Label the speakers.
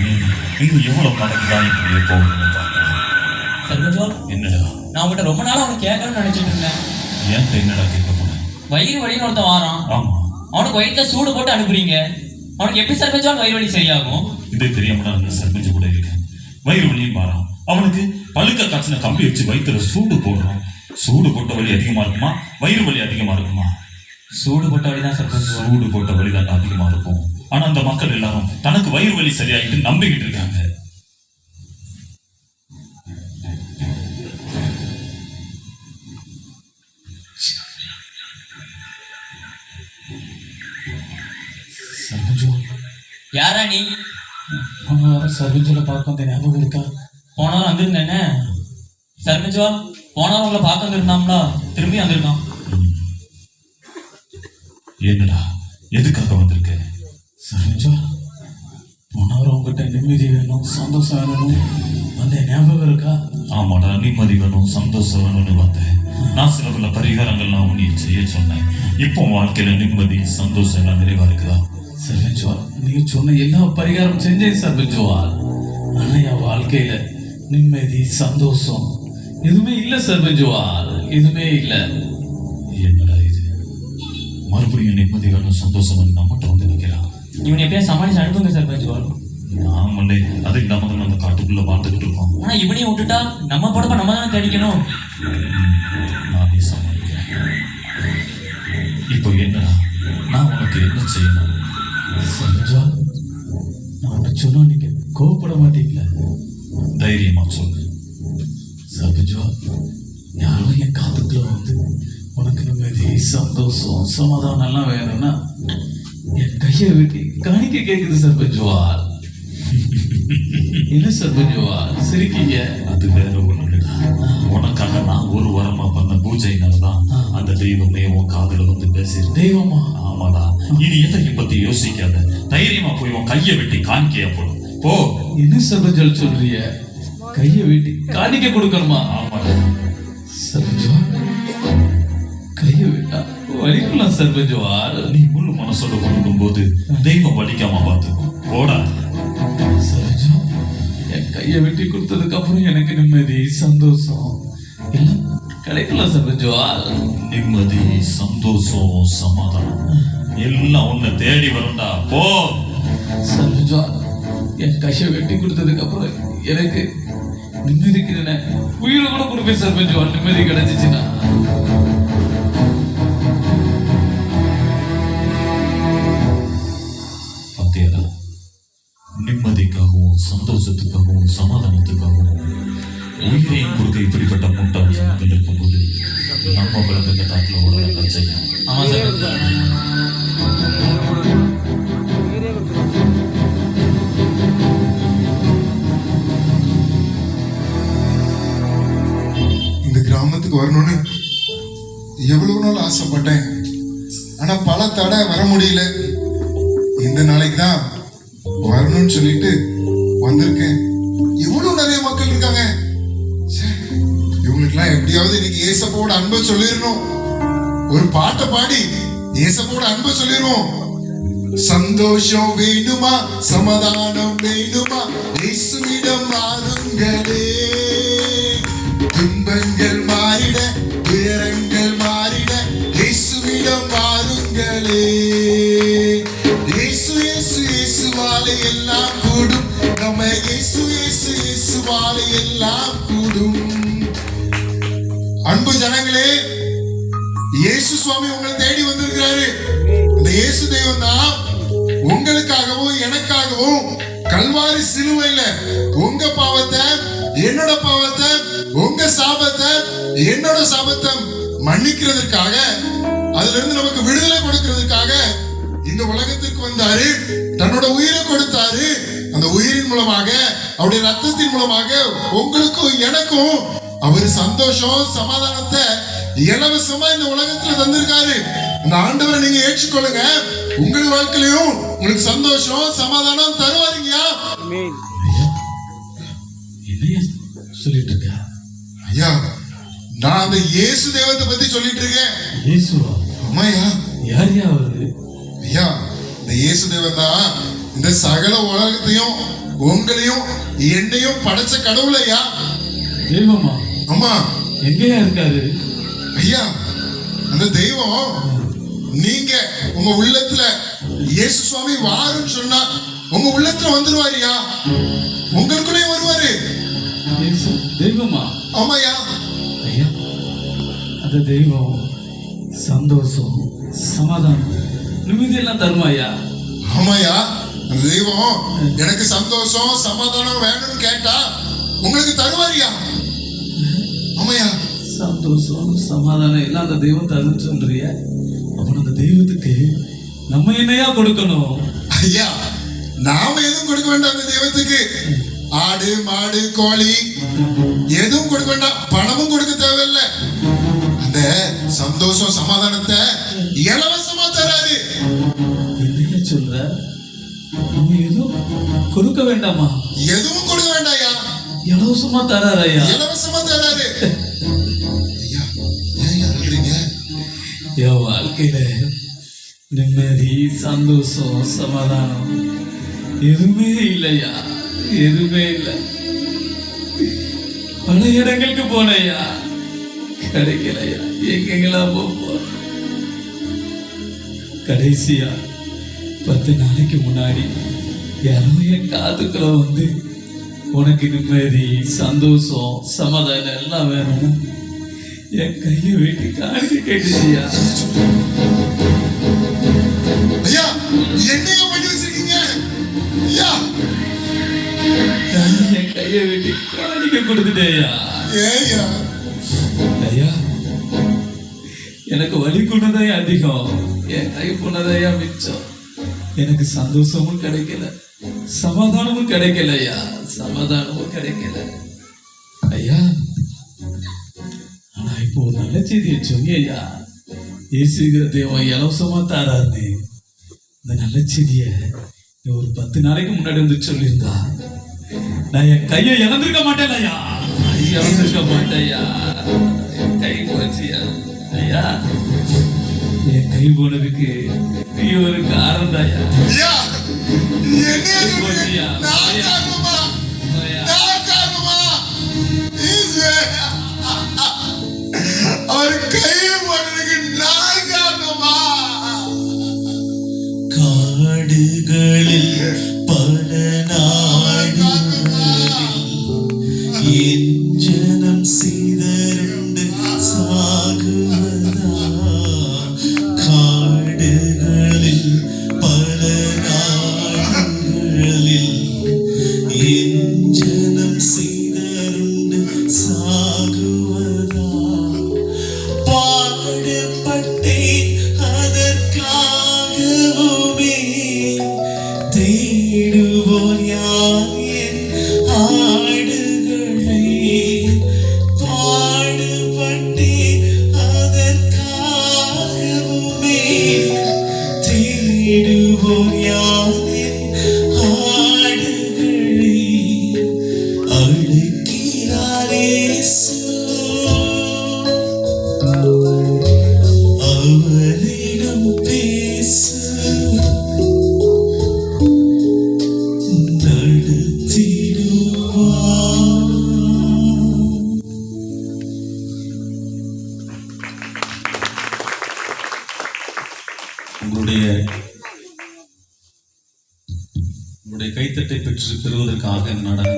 Speaker 1: இன்னும் எவ்வளவு நாளைக்கு தான் இப்படியே போகணும்னு பார்க்கிறேன் என்னடா?
Speaker 2: நான் உங்கள்கிட்ட ரொம்ப நாளா அவனுக்கு கேட்கணும்னு நினைச்சிட்டு இருந்தேன்.
Speaker 1: ஏன்ட்ட என்னடா கேட்க போறேன்
Speaker 2: வயிறு வலின்னு ஒருத்தன் வாரான்.
Speaker 1: ஆமா.
Speaker 2: அவனுக்கு வயிற்றுல சூடு போட்டு அனுப்புறீங்க. அவனுக்கு எப்படி சர்வஜால் வயிறு வலி சரியாகும்?
Speaker 1: இதே தெரியாம நான் சர்பஞ்சு கூட இருக்கேன். வயிறு வலியும் மாறான். அவனுக்கு பழுக்க காய்ச்சின கம்பி வச்சு வயிற்றுல சூடு போடுறோம். சூடு போட்ட வலி அதிகமா இருக்குமா? வயிறு வலி அதிகமா இருக்குமா?
Speaker 2: சூடு போட்ட வலி தான் சர்வஜோ
Speaker 1: சூடு போட்ட வலி தான் அதிகமா இருக்கும். ஆனா அந்த மக்கள் எல்லாரும் தனக்கு வயிறு வலி சரியாயிட்டு நம்பிக்கிட்டு இருக்காங்க.
Speaker 2: யாரா நீ?
Speaker 3: போன வாரம் சர்வஜோல பார்க்க வந்த ஞாபகம் இருக்கா?
Speaker 2: போனவரும் வந்திருந்தேனே சர்வஜோ போனவரும் உங்களை பார்க்க வந்திருந்தாங்களா திரும்பி வந்திருக்கான்
Speaker 1: என்னடா எதுக்காக வந்திருக்க?
Speaker 3: சர்வஜோ போன வாரம் உங்ககிட்ட நிம்மதி வேணும் சந்தோஷம் வேணும் வந்த ஞாபகம் இருக்கா?
Speaker 1: ஆமாடா நிம்மதி வேணும் சந்தோஷம் வேணும்னு வந்தேன். நான் சில பல பரிகாரங்கள்லாம் உன்னை செய்ய சொன்னேன். இப்போ வாழ்க்கையில நிம்மதி சந்தோஷம் எல்லாம் நிறைவா இருக்குதா?
Speaker 3: சர்வஜோ நீ சொன்ன எல்லா பரிகாரம் செஞ்சேன் சர்வஜோவா ஆனா என் வாழ்க்கையில நிம்மதி சந்தோஷம் எதுவுமே இல்ல சர்வஜோவா எதுவுமே இல்ல.
Speaker 1: என்னடா இது? மறுபடியும் நிம்மதி வேணும் சந்தோஷம் நம்மகிட்ட வந்து நிற்கிறான்
Speaker 2: இவனை எப்படியா சமாளிச்சு அனுப்புங்க சர்வஜோ
Speaker 1: ஆமண்டே அது இல்லாம நம்ம அந்த காட்டுக்குள்ள வாழ்ந்துகிட்டு இருக்கோம்.
Speaker 2: ஆனா இவனையும் விட்டுட்டா நம்ம பொழப்ப நம்ம தானே தேடிக்கணும்
Speaker 1: நானே சமாளிக்கிறேன். இப்போ என்னடா? நான் உனக்கு என்ன செய்யணும்?
Speaker 3: சர்வஜோ நான் உன்னை சொன்னா நீங்க கோவப்பட மாட்டீங்களா?
Speaker 1: தைரியமா சொல்லு.
Speaker 3: சர்வஜோ யாரோ என் காத்துக்குள்ள வந்து உனக்கு நிம்மதி சந்தோஷம் சமாதானம் எல்லாம் வேணும்னா கையை வெட்டி காணிக்க கேக்குது சர்வஜுவால் என்ன சர்வஜுவால் சிரிக்கீங்க
Speaker 1: அது வேற ஒண்ணு இல்லடா உனக்காக நான் ஒரு வாரமா பண்ண பூஜைனாலதான் அந்த தெய்வமே உன் காதுல வந்து பேசிருக்கு
Speaker 3: தெய்வமா
Speaker 1: ஆமாடா இனி எதையும் பத்தி யோசிக்காத தைரியமா போய் உன் கையை வெட்டி காணிக்கையா போடு போ
Speaker 3: என்ன சர்வஜுவல் சொல்றீங்க கையை வெட்டி காணிக்க கொடுக்கணுமா
Speaker 1: ஆமாடா
Speaker 3: சர்வஜுவா கையை வெட்டா வலிக்கலாம் சர்வஜுவால்
Speaker 1: நீ முழு மனசோட கொடுக்கும் போது தெய்வம் வலிக்காம பார்த்துக்கும். போடா.
Speaker 3: சரோஜா என் கையை வெட்டி கொடுத்ததுக்கு அப்புறம் எனக்கு நிம்மதி சந்தோஷம். எல்லாம் கிடைக்கலாம் சரோஜா
Speaker 1: நிம்மதி சந்தோஷம் சமாதானம். எல்லாம் உன்னை தேடி வரும்டா. போ.
Speaker 3: சரோஜா என் கையை வெட்டி கொடுத்ததுக்கு அப்புறம் எனக்கு நிம்மதிக்கு உயிரை கூட கொடுப்பேன் சரோஜா நிம்மதி கிடைச்சிச்சுன்னா
Speaker 1: சந்தோஷத்துக்காகவும் சமாதானத்துக்காகவும் உயிரையும் கொடுக்க இப்படிப்பட்ட முட்டாள் ஜனங்கள் இருக்கும்போது நம்ம பிறந்த காட்டில் ஓட செய்யும்?
Speaker 4: இந்த கிராமத்துக்கு வரணும்னு எவ்வளவு நாள் ஆசைப்பட்டேன். ஆனா பல தடை வர முடியல. இந்த நாளைக்கு தான் வரணும்னு சொல்லிட்டு வந்திருக்கேன். எவ்வளவு நிறைய மக்கள் இருக்காங்க. ச்சே, இவங்களுக்கெல்லாம் எப்படியாவது இன்னைக்கு ஏசப்போட அன்பை சொல்லிடணும். ஒரு பாட்டை பாடி ஏசப்போட அன்பை சொல்லிடுவோம் சந்தோஷம் வேணுமா? சமாதானம் வேணுமா? இயேசுவிடம் வாருங்களே. துன்பங்கள் மாறிட துயரங்கள் மாறிட இயேசுவிடம் வாருங்களே. இயேசு இயேசு இயேசுவாலே எல்லாம் அன்பு ஜனங்களே இயேசு சுவாமி உங்களை தேடி வந்திருக்கிறாரு. அந்த இயேசு தெய்வம் தான் உங்களுக்காகவும் எனக்காகவும் கல்வாரி சிலுவையில உங்க பாவத்தை என்னோட பாவத்தை உங்க சாபத்தை என்னோட சாபத்தை மன்னிக்கிறதுக்காக அதுல இருந்து நமக்கு விடுதலை கொடுக்கிறதுக்காக இந்த உலகத்துக்கு வந்தாரு. தன்னோட உயிரை கொடுத்தாரு. அந்த உயிரின் மூலமாக அவருடைய ரத்தத்தின் மூலமாக உங்களுக்கும் எனக்கும் அவர் சந்தோஷம் சமாதானத்தை இலவசமா இந்த உலகத்துல தந்திருக்காரு. அந்த ஆண்டவரை நீங்க ஏற்றுக்கொள்ளுங்க. உங்கள் வாழ்க்கையிலும் உங்களுக்கு சந்தோஷம் சமாதானம் தருவாருங்கயா
Speaker 3: சொல்லிட்டு இருக்க
Speaker 4: ஐயா நான் அந்த இயேசு தெய்வத்தை பத்தி சொல்லிட்டு இருக்கேன்
Speaker 3: இயேசுவா?
Speaker 4: அம்மாயா
Speaker 3: யார் யா அவரு?
Speaker 4: ஐயா இந்த இயேசு தேவன் தான் இந்த சகல உலகத்தையும் உங்களையும் என்னையும் படைச்ச கடவுள் ஐயா.
Speaker 3: தெய்வமா?
Speaker 4: அம்மா
Speaker 3: எங்கேயா இருக்காரு?
Speaker 4: ஐயா அந்த தெய்வம் நீங்க உங்க உள்ளத்துல இயேசு சுவாமி வாருன்னு சொன்னா உங்க உள்ளத்துல வந்துருவாருயா உங்களுக்குள்ளே வருவாரு.
Speaker 3: தெய்வமா?
Speaker 4: ஆமாயா
Speaker 3: ஐயா அந்த தெய்வம் சந்தோஷம் சமாதானம் நிம்மதியெல்லாம் தருமா ஐயா?
Speaker 4: ஆமாயா அந்த தெய்வம் எனக்கு சந்தோஷம் சமாதானம் வேணும்னு கேட்டா உங்களுக்கு தருவாரியா ஆமாயா?
Speaker 3: சந்தோஷம் சமாதானம் எல்லாம் அந்த தெய்வம் தருன்னு சொல்றிய அப்ப அந்த தெய்வத்துக்கு நம்ம என்னையா கொடுக்கணும்?
Speaker 4: ஐயா நாம எதுவும் கொடுக்க வேண்டாம் அந்த தெய்வத்துக்கு. ஆடு மாடு கோழி எதுவும் கொடுக்க வேண்டாம். பணமும் கொடுக்க தேவையில்லை. அந்த சந்தோஷம் சமாதானத்தை இலவசமா தராரு.
Speaker 3: என்னையா சொல்ற? நம்ம எதுவும் கொடுக்க வேண்டாமா?
Speaker 4: எதுவும் கொடுக்க வேண்டாம்யா
Speaker 3: இலவசமா தராரு ஐயா.
Speaker 4: இலவசமா தராரு. ஐயா ஏன் இருக்கிறீங்க
Speaker 3: என் வாழ்க்கையில நிம்மதி சந்தோஷம் சமாதானம் எதுவுமே இல்லையா எதுவுமே இல்லை. பல இடங்களுக்கு போனையா கிடைக்கலையா எங்கெங்கெல்லாம் போவோம் கடைசியா பத்து நாளைக்கு முன்னாடி யாரோ என் காதுக்குள்ள வந்து உனக்கு நிம்மதி சந்தோஷம் சமாதானம் எல்லாம் வேணும். என் கையை வெட்டி காணிக்க கேட்டுச்சியா?
Speaker 4: ஐயா என்னையா பண்ணி வச்சிருக்கீங்க? ஐயா.
Speaker 3: என் கையை வெட்டி காணிக்க கொடுத்துட்டேயா? ஐயா எனக்கு வலி கொண்டதே அதிகம். என் கை போனதையா மிச்சம். எனக்கு சந்தோஷமும் கிடைக்கல சமாதானமும் கிடைக்கல ஐயா. சமாதானமும் கிடைக்கல. ஐயா ஆனா இப்போ ஒரு நல்ல செய்தியை ஐயா. இயேசுகிற தேவன் இலவசமா தாராருன்னு இந்த நல்ல செய்திய ஒரு பத்து நாளைக்கு முன்னாடி வந்து சொல்லியிருந்தா நான் என் கையை இழந்திருக்க மாட்டேன் ஐயா. இழந்திருக்க மாட்டேன் ஐயா. கை போனதுக்கு நீ ஒரு காரணம் தாயா
Speaker 5: Oh.
Speaker 1: உங்களுடைய கைத்தட்டை